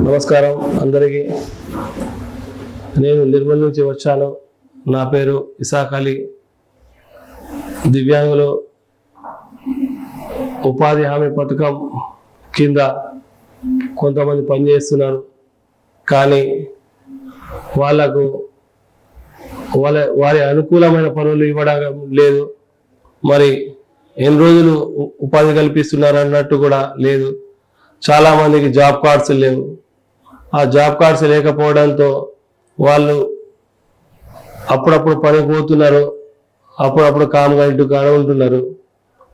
నమస్కారం అందరికీ. నేను నిర్మల్ నుంచి వచ్చాను. నా పేరు ఇసాక్ అలీ. దివ్యాంగులు ఉపాధి హామీ పథకం కింద కొంతమంది పనిచేస్తున్నారు. కానీ వాళ్ళకు వాళ్ళ వారి అనుకూలమైన పనులు ఇవ్వడం లేదు. మరి ఎన్ని రోజులు ఉపాధి కల్పిస్తున్నారు అన్నట్టు కూడా లేదు. చాలామందికి జాబ్ కార్డ్స్ లేవు. ఆ జాబ్ కార్డ్స్ లేకపోవడంతో వాళ్ళు అప్పుడప్పుడు పని పోతున్నారు అప్పుడప్పుడు కామ్గా ఇంటి కాడ ఉంటున్నారు.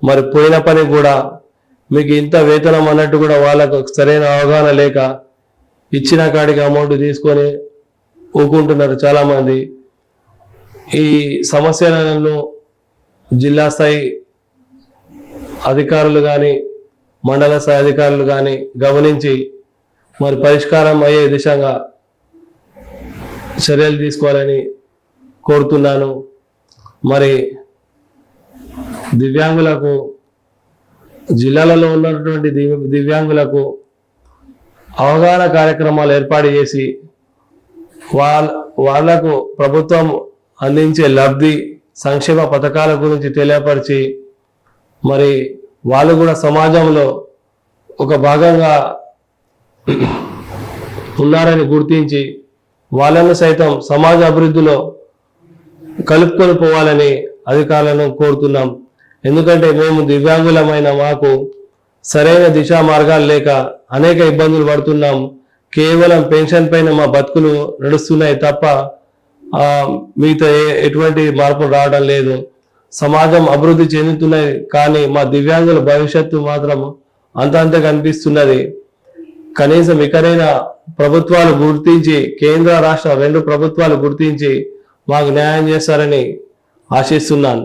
మరి పోయిన పని కూడా మీకు ఇంత వేతనం అన్నట్టు కూడా వాళ్ళకు సరైన అవగాహన లేక ఇచ్చిన కాడికి అమౌంట్ తీసుకొని ఊకుంటున్నారు చాలామంది. ఈ సమస్యలను జిల్లా స్థాయి అధికారులు కానీ మండల స్థాయి అధికారులు కానీ గమనించి మరి పరిష్కారం అయ్యే దిశగా చర్యలు తీసుకోవాలని కోరుతున్నాను. మరి దివ్యాంగులకు జిల్లాలలో ఉన్నటువంటి దివ్యాంగులకు అవగాహన కార్యక్రమాలు ఏర్పాటు చేసి వాళ్ళ వాళ్ళకు ప్రభుత్వం అందించే లబ్ధి సంక్షేమ పథకాల గురించి తెలియపరిచి మరి వాళ్ళు కూడా సమాజంలో ఒక భాగంగా ఉన్నారని గుర్తించి వాళ్ళను సైతం సమాజ అభివృద్ధిలో కలుపుకొని పోవాలని అధికారులను కోరుతున్నాం. ఎందుకంటే మేము దివ్యాంగులమైన మాకు సరైన దిశా మార్గాలు లేక అనేక ఇబ్బందులు పడుతున్నాం. కేవలం పెన్షన్ పైన మా బతుకులు నడుస్తున్నాయి తప్ప మిగతా ఏ- ఎటువంటి మార్పులు రావడం లేదు. సమాజం అభివృద్ధి చెందుతున్నాయి కానీ మా దివ్యాంగుల భవిష్యత్తు మాత్రం అంతంత కనిపిస్తున్నది కనీసం ఇకనైనా ప్రభుత్వాలు గుర్తించి కేంద్ర రాష్ట్ర రెండు ప్రభుత్వాలు గుర్తించి మాకు న్యాయం చేస్తారని ఆశిస్తున్నాను.